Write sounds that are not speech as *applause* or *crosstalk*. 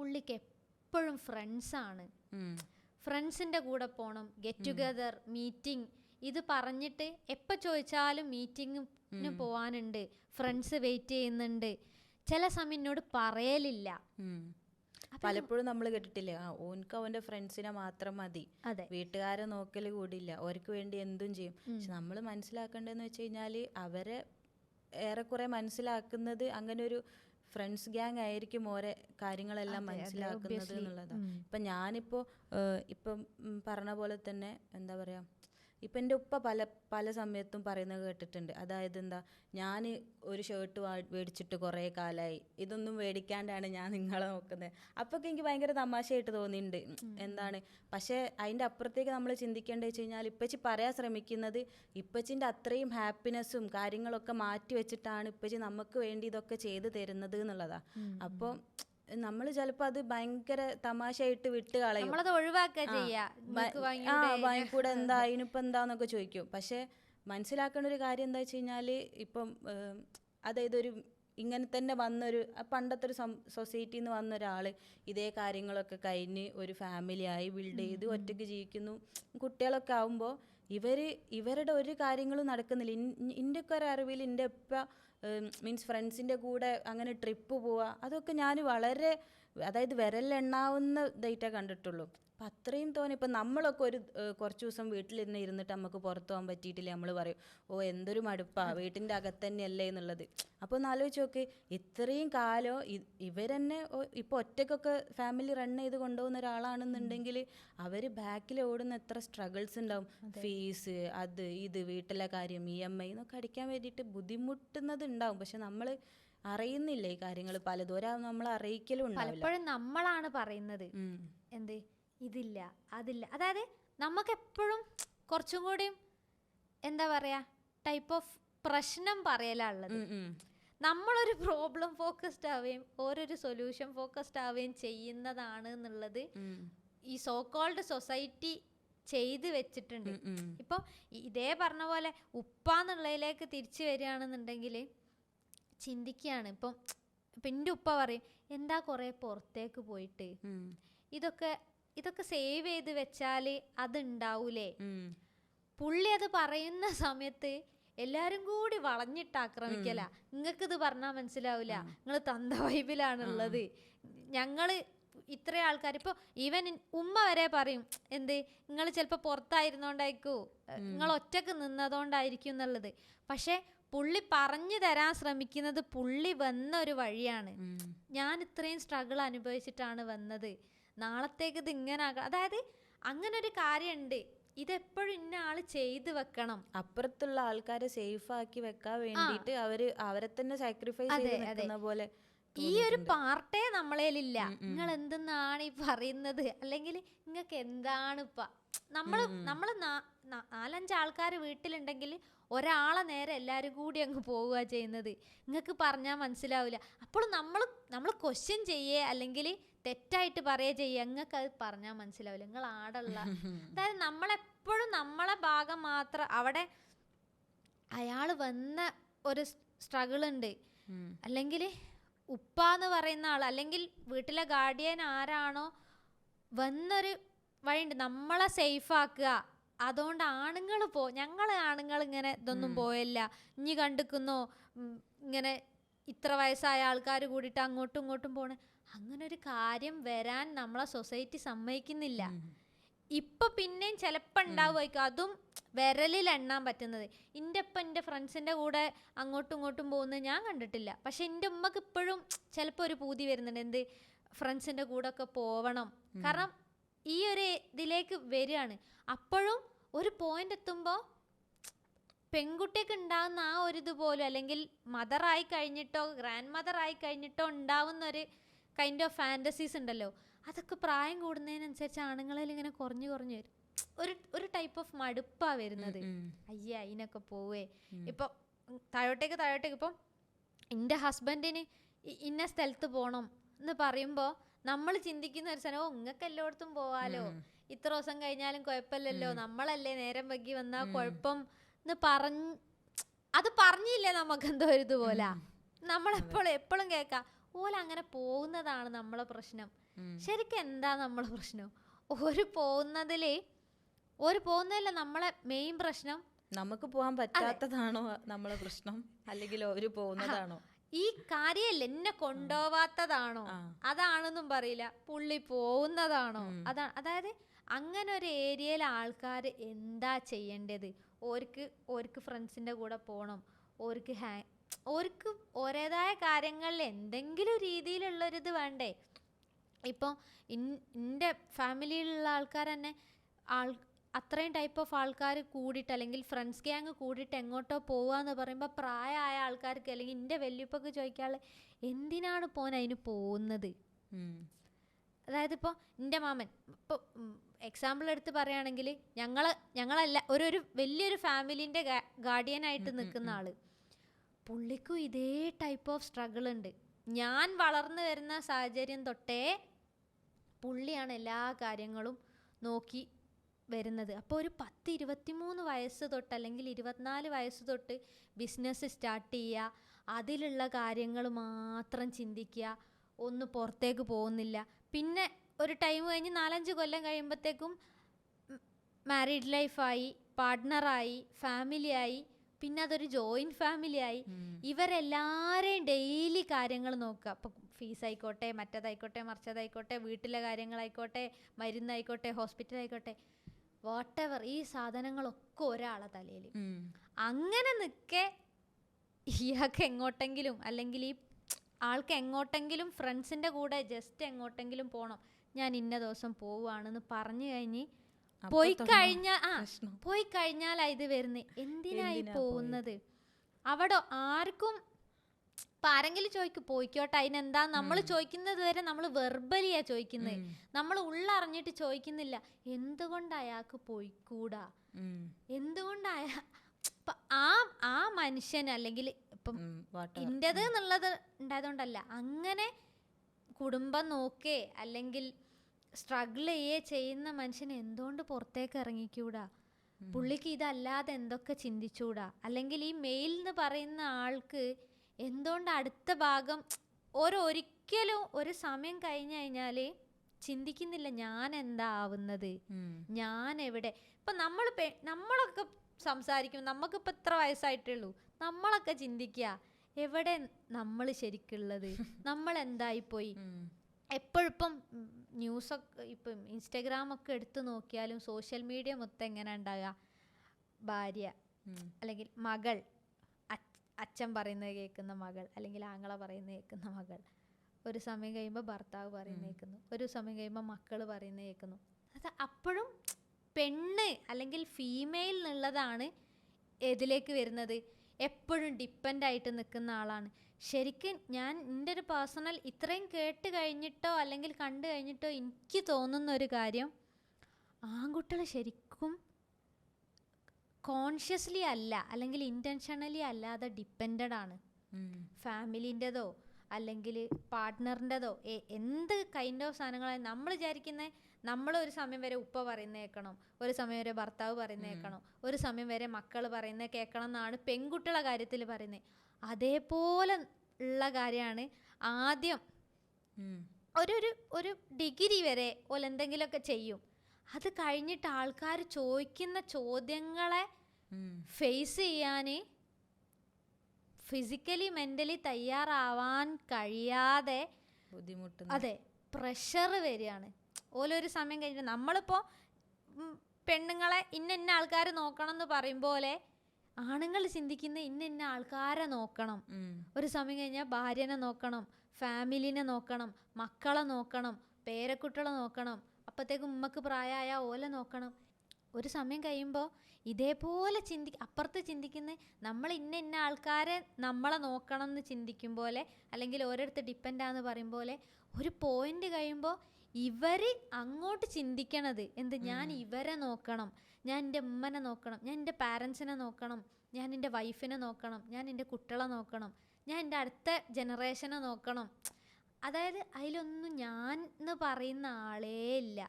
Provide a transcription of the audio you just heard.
പുള്ളിക്ക് എപ്പോഴും ഫ്രണ്ട്സാണ്. ഫ്രണ്ട്സിന്റെ കൂടെ പോകണം ഗെറ്റ് ടുഗദർ മീറ്റിംഗ് ഇത് പറഞ്ഞിട്ട് എപ്പോൾ ചോദിച്ചാലും മീറ്റിങ്ങിന് പോകാനുണ്ട് ഫ്രണ്ട്സ് വെയിറ്റ് ചെയ്യുന്നുണ്ട്. ചില സമയം എന്നോട് പറയലില്ല. പലപ്പോഴും നമ്മൾ കേട്ടിട്ടില്ലേ ആ ഓൻക്ക് അവന്റെ ഫ്രണ്ട്സിനെ മാത്രം മതി. അതെ. വീട്ടുകാരെ നോക്കൽ കൂടില്ല അവർക്ക് വേണ്ടി എന്തും ചെയ്യും. പക്ഷെ നമ്മൾ മനസ്സിലാക്കേണ്ടതെന്ന് വെച്ച് കഴിഞ്ഞാൽ അവരെ ഏറെക്കുറെ മനസ്സിലാക്കുന്നത് അങ്ങനെ ഒരു ഫ്രണ്ട്സ് ഗ്യാങ് ആയിരിക്കും ഓരോ കാര്യങ്ങളെല്ലാം മനസ്സിലാക്കുന്നത് എന്നുള്ളതാണ്. ഇപ്പം ഞാനിപ്പോൾ ഇപ്പം പറഞ്ഞ പോലെ തന്നെ എന്താ പറയാ ഇപ്പം എന്റെ ഉപ്പ പല പല സമയത്തും പറയുന്നത് കേട്ടിട്ടുണ്ട്. അതായത് എന്താ ഞാൻ ഒരു ഷർട്ട് മേടിച്ചിട്ട് കുറേ കാലമായി ഇതൊന്നും മേടിക്കാണ്ടാണ് ഞാൻ നിങ്ങളെ നോക്കുന്നത് അപ്പോഴൊക്കെ എനിക്ക് ഭയങ്കര തമാശയായിട്ട് തോന്നിയിട്ടുണ്ട് എന്താണ് പക്ഷേ അതിന്റെ അപ്പുറത്തേക്ക് നമ്മൾ ചിന്തിക്കേണ്ടത് വെച്ച് കഴിഞ്ഞാൽ ഇപ്പച്ചി പറയാൻ ശ്രമിക്കുന്നത് ഇപ്പച്ചിന്റെ അത്രയും ഹാപ്പിനെസ്സും കാര്യങ്ങളൊക്കെ മാറ്റി വെച്ചിട്ടാണ് ഇപ്പച്ചി നമുക്ക് വേണ്ടി ഇതൊക്കെ ചെയ്തു തരുന്നത് എന്നുള്ളതാണ് അപ്പോൾ നമ്മൾ ചിലപ്പോൾ അത് ഭയങ്കര തമാശയായിട്ട് വിട്ട് കളയും. ആ വാങ്ങിക്കൂടെ എന്താ *laughs* അതിനിപ്പോ എന്താന്നൊക്കെ ചോദിക്കും. പക്ഷെ മനസ്സിലാക്കേണ്ട ഒരു കാര്യം എന്താ വെച്ച് കഴിഞ്ഞാൽ ഇപ്പം അതായത് ഒരു ഇങ്ങനെ തന്നെ വന്നൊരു പണ്ടത്തെ ഒരു സൊസൈറ്റിയിൽ നിന്ന് വന്ന ഒരാൾ ഇതേ കാര്യങ്ങളൊക്കെ കഴിഞ്ഞ് ഒരു ഫാമിലിയായി ബിൽഡ് ചെയ്ത് ഒറ്റയ്ക്ക് ജീവിക്കുന്നു. കുട്ടികളൊക്കെ ആവുമ്പോൾ ഇവർ ഇവരുടെ ഒരു കാര്യങ്ങളും നടക്കുന്നില്ല. എന്റെ ഒക്കെ ഒരു അറിവിൽ എന്റെ ഇപ്പ മീൻസ് ഫ്രണ്ട്സിന്റെ കൂടെ അങ്ങനെ ട്രിപ്പ് പോവുക അതൊക്കെ ഞാൻ വളരെ അതായത് വിരലെണ്ണാവുന്ന ഇതായിട്ടേ കണ്ടിട്ടുള്ളൂ. അപ്പം അത്രയും തോന്നി ഇപ്പം നമ്മളൊക്കെ ഒരു കുറച്ചു ദിവസം വീട്ടിലിരുന്ന് ഇരുന്നിട്ട് നമുക്ക് പുറത്തു പോകാൻ പറ്റിയിട്ടില്ല നമ്മൾ പറയും. ഓ എന്തൊരു മടുപ്പാ വീട്ടിന്റെ അകത്ത് തന്നെയല്ലേ എന്നുള്ളത്. അപ്പോൾ ഒന്ന് ആലോചിച്ച് നോക്ക് ഇത്രയും കാലം ഇവരെന്നെ ഇപ്പോൾ ഒറ്റയ്ക്കൊക്കെ ഫാമിലി റൺ ചെയ്ത് കൊണ്ടുപോകുന്ന ഒരാളാണെന്നുണ്ടെങ്കിൽ അവർ ബാക്കിൽ ഓടുന്ന എത്ര സ്ട്രഗിൾസ് ഉണ്ടാവും. ഫീസ് അത് ഇത് വീട്ടിലെ കാര്യം ഇ എം ഐ എന്നൊക്കെ അടിക്കാൻ വേണ്ടിയിട്ട് ബുദ്ധിമുട്ടുന്നത് ഉണ്ടാവും പക്ഷെ നമ്മൾ അറിയുന്നില്ല ഈ കാര്യങ്ങൾ പലതും ഒരാൾ നമ്മൾ അറിയിക്കലും ഉണ്ടാവില്ല പലപ്പോഴും നമ്മളാണ് പറയുന്നത്. എന്തേ? ഇതില്ല അതില്ല. അതായത് നമുക്ക് എപ്പോഴും കുറച്ചും കൂടിയും എന്താ പറയാ ടൈപ്പ് ഓഫ് പ്രശ്നം പറയലുള്ളത്. നമ്മളൊരു പ്രോബ്ലം ഫോക്കസ്ഡ് ആവുകയും ഓരോരു സൊല്യൂഷൻ ഫോക്കസ്ഡ് ആവുകയും ചെയ്യുന്നതാണ് എന്നുള്ളത് ഈ സോ കോൾഡ് സൊസൈറ്റി ചെയ്ത് വെച്ചിട്ടുണ്ട്. ഇപ്പൊ ഇതേ പറഞ്ഞ പോലെ ഉപ്പ എന്നുള്ളതിലേക്ക് തിരിച്ചു വരികയാണെന്നുണ്ടെങ്കിൽ ചിന്തിക്കുകയാണ്. ഇപ്പം പിന്നെ ഉപ്പ പറയും എന്താ കുറേ പുറത്തേക്ക് പോയിട്ട്? ഇതൊക്കെ ഇതൊക്കെ സേവ് ചെയ്ത് വെച്ചാൽ അതുണ്ടാവൂലേ. പുള്ളി അത് പറയുന്ന സമയത്ത് എല്ലാരും കൂടി വളഞ്ഞിട്ട് ആക്രമിക്കല. നിങ്ങൾക്ക് ഇത് പറഞ്ഞാൽ മനസ്സിലാവില്ല നിങ്ങൾ തന്ത വൈബിലാണുള്ളത് ഞങ്ങൾ ഇത്ര ആൾക്കാർ ഇപ്പോൾ ഈവൻ ഉമ്മ വരെ പറയും എന്ത്? നിങ്ങൾ ചിലപ്പോൾ പുറത്തായിരുന്നോണ്ടായിരിക്കൂ. നിങ്ങൾ ഒറ്റയ്ക്ക് നിന്നതുകൊണ്ടായിരിക്കും എന്നുള്ളത്. പക്ഷേ പുള്ളി പറഞ്ഞു തരാൻ ശ്രമിക്കുന്നത് പുള്ളി വന്ന ഒരു വഴിയാണ്. ഞാൻ ഇത്രയും സ്ട്രഗിൾ അനുഭവിച്ചിട്ടാണ് വന്നത്. നാളത്തേക്ക് ഇത് ഇങ്ങനെ അതായത് അങ്ങനെ ഒരു കാര്യമുണ്ട് ഇതെപ്പോഴും ഇന്ന ആൾ ചെയ്തു വെക്കണം. അപ്പുറത്തുള്ള ആൾക്കാരെ സേഫ് ആക്കി വെക്കാൻ വേണ്ടിയിട്ട് അവർ അവരെ തന്നെ സാക്രിഫൈസ്. പോലെ. ഈ ഒരു പാർട്ടേ നമ്മളേലില്ല നിങ്ങൾ എന്തെന്നാണ് ഈ പറയുന്നത്? അല്ലെങ്കിൽ നിങ്ങൾക്ക് എന്താണ് ഇപ്പ? നമ്മൾ നമ്മൾ നാലഞ്ച് ആൾക്കാർ വീട്ടിലുണ്ടെങ്കിൽ ഒരാളെ നേരെ എല്ലാവരും കൂടി അങ്ങ് പോവുക ചെയ്യുന്നത്. നിങ്ങൾക്ക് പറഞ്ഞാൽ മനസ്സിലാവില്ല അപ്പോൾ നമ്മൾ നമ്മൾ ക്വസ്റ്റ്യൻ ചെയ്യേ അല്ലെങ്കിൽ തെറ്റായിട്ട് പറയുക ചെയ്യേ നിങ്ങൾക്ക് അത് പറഞ്ഞാൽ മനസ്സിലാവില്ല നിങ്ങൾ ആടുള്ള. *laughs* അതായത് നമ്മളെപ്പോഴും നമ്മളെ ഭാഗം മാത്രം അവിടെ അയാൾ വന്ന ഒരു സ്ട്രഗിൾ ഉണ്ട്. അല്ലെങ്കിൽ ഉപ്പ എന്ന് പറയുന്ന ആൾ അല്ലെങ്കിൽ വീട്ടിലെ ഗാർഡിയൻ ആരാണോ വന്നൊരു വഴിയുണ്ട്. നമ്മളെ സേഫ് ആക്കുക. അതുകൊണ്ട് ആണുങ്ങൾ പോ ഞങ്ങൾ ആണുങ്ങൾ ഇങ്ങനെ ഇതൊന്നും പോയല്ല. ഇനി കണ്ടിക്കുന്നോ? ഇങ്ങനെ ഇത്ര വയസ്സായ ആൾക്കാർ കൂടിയിട്ട് അങ്ങോട്ടും ഇങ്ങോട്ടും പോണ. അങ്ങനെ ഒരു കാര്യം വരാൻ നമ്മളെ സൊസൈറ്റി സമ്മതിക്കുന്നില്ല. ഇപ്പൊ പിന്നെയും ചിലപ്പോൾ ഉണ്ടാവുമായിരിക്കും അതും വിരലിൽ എണ്ണാൻ പറ്റുന്നത്. എന്റെ ഇപ്പം എന്റെ ഫ്രണ്ട്സിന്റെ കൂടെ അങ്ങോട്ടും ഇങ്ങോട്ടും പോകുന്നത് ഞാൻ കണ്ടിട്ടില്ല. പക്ഷെ എന്റെ ഉമ്മക്ക് ഇപ്പോഴും ചിലപ്പോൾ ഒരു പൂതി വരുന്നുണ്ട്. എന്ത്? ഫ്രണ്ട്സിന്റെ കൂടെ ഒക്കെ പോവണം. കാരണം ഈ ഒരു ഇതിലേക്ക് വരികയാണ്. അപ്പോഴും ഒരു പോയിന്റ് എത്തുമ്പോൾ പെൺകുട്ടിക്ക് ഉണ്ടാകുന്ന ആ ഒരു ഇതുപോലും അല്ലെങ്കിൽ മദറായി കഴിഞ്ഞിട്ടോ ഗ്രാൻഡ് മദർ ആയി കഴിഞ്ഞിട്ടോ ഉണ്ടാവുന്ന ഒരു കൈൻഡ് ഓഫ് ഫാന്റസീസ് ഉണ്ടല്ലോ അതൊക്കെ പ്രായം കൂടുന്നതിനനുസരിച്ച് ആണുങ്ങളിൽ ഇങ്ങനെ കുറഞ്ഞു കുറഞ്ഞു വരും. ഒരു ഒരു ടൈപ്പ് ഓഫ് മടുപ്പാ വരുന്നത്. അയ്യ അതിനൊക്കെ പോവേ. ഇപ്പൊ താഴോട്ടേക്ക് താഴോട്ടേക്ക് ഇപ്പം എന്റെ ഹസ്ബൻഡിന് ഇന്ന സ്ഥലത്ത് പോകണം എന്ന് പറയുമ്പോൾ നമ്മൾ ചിന്തിക്കുന്ന ഒരു സ്ഥലം ഓ നിങ്ങൾക്ക് എല്ലായിടത്തും പോവാലോ? ഇത്ര ദിവസം കഴിഞ്ഞാലും കുഴപ്പമില്ലല്ലോ. നമ്മളല്ലേ നേരം വൈകി വന്നാ കുഴപ്പം എന്ന് പറഞ്ഞ് അത് പറഞ്ഞില്ലേ നമുക്ക് എന്തോ ഒരു ഇതുപോലെ നമ്മളെപ്പോഴും എപ്പോഴും കേൾക്കാം ഓല അങ്ങനെ പോകുന്നതാണ് നമ്മളെ പ്രശ്നം. ശരിക്കും എന്താ നമ്മളെ പ്രശ്നം? ഒരു പോകുന്നതിൽ ഒരു പോകുന്നതല്ല നമ്മളെ മെയിൻ പ്രശ്നം നമുക്ക് പോകാൻ പറ്റാത്തതാണോ നമ്മളെ പ്രശ്നം? അല്ലെങ്കിൽ അവർ പോകുന്നതാണോ? ഈ കാര്യമല്ല എന്നെ കൊണ്ടുപോവാത്തതാണോ? അതാണെന്നും പറയില്ല. പുള്ളി പോകുന്നതാണോ? അതാണ് അതായത് അങ്ങനെ ഒരു ഏരിയയിലെ ആൾക്കാർ എന്താ ചെയ്യേണ്ടത്? ഓർക്ക് ഓർക്ക് ഫ്രണ്ട്സിന്റെ കൂടെ പോകണം ഓർക്ക് ഹാ ഓർക്ക് ഓരേതായ കാര്യങ്ങളിൽ എന്തെങ്കിലും രീതിയിലുള്ളൊരിത് വേണ്ടേ? ഇപ്പം ഇൻ എന്റെ ഫാമിലിയിലുള്ള ആൾക്കാർ തന്നെ ആൾ അത്രയും ടൈപ്പ് ഓഫ് ആൾക്കാർ കൂടിയിട്ട് അല്ലെങ്കിൽ ഫ്രണ്ട്സ് ഗ്യാങ് കൂടിയിട്ട് എങ്ങോട്ടോ പോവാന്ന് പറയുമ്പോൾ പ്രായമായ ആൾക്കാർക്ക് അല്ലെങ്കിൽ എന്റെ വല്യപ്പൊക്കെ ചോദിക്കാൾ എന്തിനാണ് പോൻ അതിന് പോകുന്നത്. അതായത് ഇപ്പോൾ എന്റെ മാമൻ ഇപ്പോൾ എക്സാമ്പിൾ എടുത്ത് പറയുകയാണെങ്കിൽ ഞങ്ങൾ ഞങ്ങളല്ല ഒരു ഒരു വലിയൊരു ഫാമിലീന്റെ ഗാർഡിയനായിട്ട് നിൽക്കുന്ന ആൾ പുള്ളിക്കും ഇതേ ടൈപ്പ് ഓഫ് സ്ട്രഗിൾ ഉണ്ട്. ഞാൻ വളർന്നു വരുന്ന സാഹചര്യം തൊട്ടേ പുള്ളിയാണ് എല്ലാ കാര്യങ്ങളും നോക്കി വരുന്നത്. അപ്പോൾ ഒരു പത്ത് ഇരുപത്തിമൂന്ന് വയസ്സ് തൊട്ട് അല്ലെങ്കിൽ ഇരുപത്തിനാല് വയസ്സ് തൊട്ട് ബിസിനസ് സ്റ്റാർട്ട് ചെയ്യുക. അതിലുള്ള കാര്യങ്ങൾ മാത്രം ചിന്തിക്കുക. ഒന്ന് പുറത്തേക്ക് പോകുന്നില്ല. പിന്നെ ഒരു ടൈം കഴിഞ്ഞ് നാലഞ്ച് കൊല്ലം കഴിയുമ്പോഴത്തേക്കും മാരീഡ് ലൈഫായി പാർട്ട്ണറായി ഫാമിലിയായി പിന്നെ അതൊരു ജോയിന്റ് ഫാമിലിയായി. ഇവരെല്ലാവരെയും ഡെയിലി കാര്യങ്ങൾ നോക്കുക. അപ്പം ഫീസ് ആയിക്കോട്ടെ മറ്റേതായിക്കോട്ടെ മറിച്ചതായിക്കോട്ടെ വീട്ടിലെ കാര്യങ്ങളായിക്കോട്ടെ മരുന്നായിക്കോട്ടെ ഹോസ്പിറ്റൽ ആയിക്കോട്ടെ വാട്ടെവർ ഈ സാധനങ്ങളൊക്കെ ഒരാളെ തലയിൽ. അങ്ങനെ നിൽക്കെ ഇയാൾക്ക് എങ്ങോട്ടെങ്കിലും അല്ലെങ്കിൽ ഈ ആൾക്ക് എങ്ങോട്ടെങ്കിലും ഫ്രണ്ട്സിന്റെ കൂടെ ജസ്റ്റ് എങ്ങോട്ടെങ്കിലും പോകണം ഞാൻ ഇന്ന ദിവസം പോവുകയാണെന്ന് പറഞ്ഞു കഴിഞ്ഞ് പോയി കഴിഞ്ഞാൽ ആ പോയി കഴിഞ്ഞാലാ ഇത് വരുന്നത് എന്തിനായി എന്തിനാ പോകുന്നത്? അവിടെ ആർക്കും ഇപ്പൊ ആരെങ്കിലും ചോദിക്കും പോയിക്കോട്ടെ അതിനെന്താ? നമ്മൾ ചോദിക്കുന്നത് വരെ നമ്മൾ വെർബലിയാ ചോദിക്കുന്നത്. നമ്മൾ ഉള്ളറിഞ്ഞിട്ട് ചോദിക്കുന്നില്ല. എന്തുകൊണ്ട് അയാൾക്ക് പോയിക്കൂടാ. എന്തുകൊണ്ട് അയാ ആ ആ മനുഷ്യൻ അല്ലെങ്കിൽ ഇപ്പം എന്റെത്. എന്നുള്ളത് ഉണ്ടായതുകൊണ്ടല്ല. അങ്ങനെ കുടുംബം നോക്കേ അല്ലെങ്കിൽ സ്ട്രഗിൾ ചെയ്യേ ചെയ്യുന്ന മനുഷ്യൻ എന്തുകൊണ്ട് പുറത്തേക്ക് ഇറങ്ങിക്കൂടാ? പുള്ളിക്ക് ഇതല്ലാതെ എന്തൊക്കെ ചിന്തിച്ചൂടാ? അല്ലെങ്കിൽ ഈ മെയിൽ എന്ന് പറയുന്ന ആൾക്ക് എന്തുകൊണ്ട് അടുത്ത ഭാഗം ഒരൊരിക്കലും ഒരു സമയം കഴിഞ്ഞു കഴിഞ്ഞാൽ ചിന്തിക്കുന്നില്ല ഞാൻ എന്താ ആവുന്നത്? ഞാൻ എവിടെ ഇപ്പൊ നമ്മൾ നമ്മളൊക്കെ സംസാരിക്കും. നമുക്കിപ്പോൾ ഇത്ര വയസ്സായിട്ടേ ഉള്ളൂ നമ്മളൊക്കെ ചിന്തിക്കുക എവിടെ നമ്മൾ ശരിക്കുള്ളത്? *laughs* നമ്മൾ എന്തായിപ്പോയി. എപ്പോഴിപ്പം ന്യൂസൊക്കെ ഇപ്പം ഇൻസ്റ്റഗ്രാമൊക്കെ എടുത്തു നോക്കിയാലും സോഷ്യൽ മീഡിയ മൊത്തം എങ്ങനെ ഉണ്ടാകുക ഭാര്യ അല്ലെങ്കിൽ മകൾ അച്ഛൻ പറയുന്നത് കേൾക്കുന്ന മകൾ അല്ലെങ്കിൽ ആങ്ങള പറയുന്നത് കേൾക്കുന്ന മകൾ. ഒരു സമയം കഴിയുമ്പോൾ ഭർത്താവ് പറയുന്നത് കേൾക്കുന്നു. ഒരു സമയം കഴിയുമ്പോൾ മക്കൾ പറയുന്നത് കേൾക്കുന്നു. അത് അപ്പോഴും പെണ്ണ് അല്ലെങ്കിൽ ഫീമെയിൽ എന്നുള്ളതാണ് ഇതിലേക്ക് വരുന്നത്. എപ്പോഴും ഡിപ്പെന്റ് ആയിട്ട് നിൽക്കുന്ന ആളാണ്. ശരിക്കും ഞാൻ എന്റെ ഒരു പേഴ്സണൽ ഇത്രയും കേട്ട് കഴിഞ്ഞിട്ടോ അല്ലെങ്കിൽ കണ്ടു കഴിഞ്ഞിട്ടോ എനിക്ക് തോന്നുന്ന ഒരു കാര്യം ആൺകുട്ടികൾ ശരിക്കും കോൺഷ്യസ്ലി അല്ല അല്ലെങ്കിൽ ഇന്റൻഷണലി അല്ലാതെ ഡിപ്പെൻഡഡ് ആണ്. ഫാമിലിന്റെതോ അല്ലെങ്കിൽ പാർട്ട്ണറിന്റെതോ എന്ത് കൈൻഡ് ഓഫ് സാധനങ്ങളാണ് നമ്മൾ വിചാരിക്കുന്നത് നമ്മൾ ഒരു സമയം വരെ ഉപ്പ പറയുന്നത് കേൾക്കണം ഒരു സമയം വരെ ഭർത്താവ് പറയുന്നത് കേൾക്കണം ഒരു സമയം വരെ മക്കൾ പറയുന്നത് കേൾക്കണം എന്നാണ് പെൺകുട്ടികളുടെ കാര്യത്തിൽ പറയുന്നത്. അതേപോലെ ഉള്ള കാര്യമാണ് ആദ്യം ഒരു ഒരു ഒരു ഡിഗ്രി വരെ ഓലെന്തെങ്കിലുമൊക്കെ ചെയ്യും. അത് കഴിഞ്ഞിട്ട് ആൾക്കാർ ചോദിക്കുന്ന ചോദ്യങ്ങളെ ഫേസ് ചെയ്യാൻ ഫിസിക്കലി മെന്റലി തയ്യാറാവാൻ കഴിയാതെ ബുദ്ധിമുട്ട് അതെ പ്രഷർ വരികയാണ്. ഓലൊരു സമയം കഴിഞ്ഞിട്ട് നമ്മളിപ്പോൾ പെണ്ണുങ്ങളെ ഇന്ന ഇന്ന ആൾക്കാർ നോക്കണം എന്ന് പറയും പോലെ ആണുങ്ങൾ ചിന്തിക്കുന്ന ഇന്ന ഇന്ന ആൾക്കാരെ നോക്കണം. ഒരു സമയം കഴിഞ്ഞാൽ ഭാര്യനെ നോക്കണം ഫാമിലിനെ നോക്കണം മക്കളെ നോക്കണം പേരക്കുട്ടികളെ നോക്കണം അപ്പോഴത്തേക്കും ഉമ്മക്ക് പ്രായമായ ഓല നോക്കണം. ഒരു സമയം കഴിയുമ്പോൾ ഇതേപോലെ ചിന്തി അപ്പുറത്ത് ചിന്തിക്കുന്ന നമ്മൾ ഇന്ന ഇന്ന ആൾക്കാരെ നമ്മളെ നോക്കണം എന്ന് ചിന്തിക്കും പോലെ അല്ലെങ്കിൽ ഓരോരുത്തർ ഡിപ്പെൻഡാന്ന് പറയും പോലെ ഒരു പോയിന്റ് കഴിയുമ്പോൾ ഇവർ അങ്ങോട്ട് ചിന്തിക്കണത് എന്ത് ഞാൻ ഇവരെ നോക്കണം ഞാൻ എന്റെ ഉമ്മനെ നോക്കണം ഞാൻ എന്റെ പാരൻസിനെ നോക്കണം ഞാൻ എന്റെ വൈഫിനെ നോക്കണം ഞാൻ എന്റെ കുട്ടികളെ നോക്കണം ഞാൻ എന്റെ അടുത്ത ജനറേഷനെ നോക്കണം. അതായത് അതിലൊന്നും ഞാൻ എന്ന് പറയുന്ന ആളേ ഇല്ല.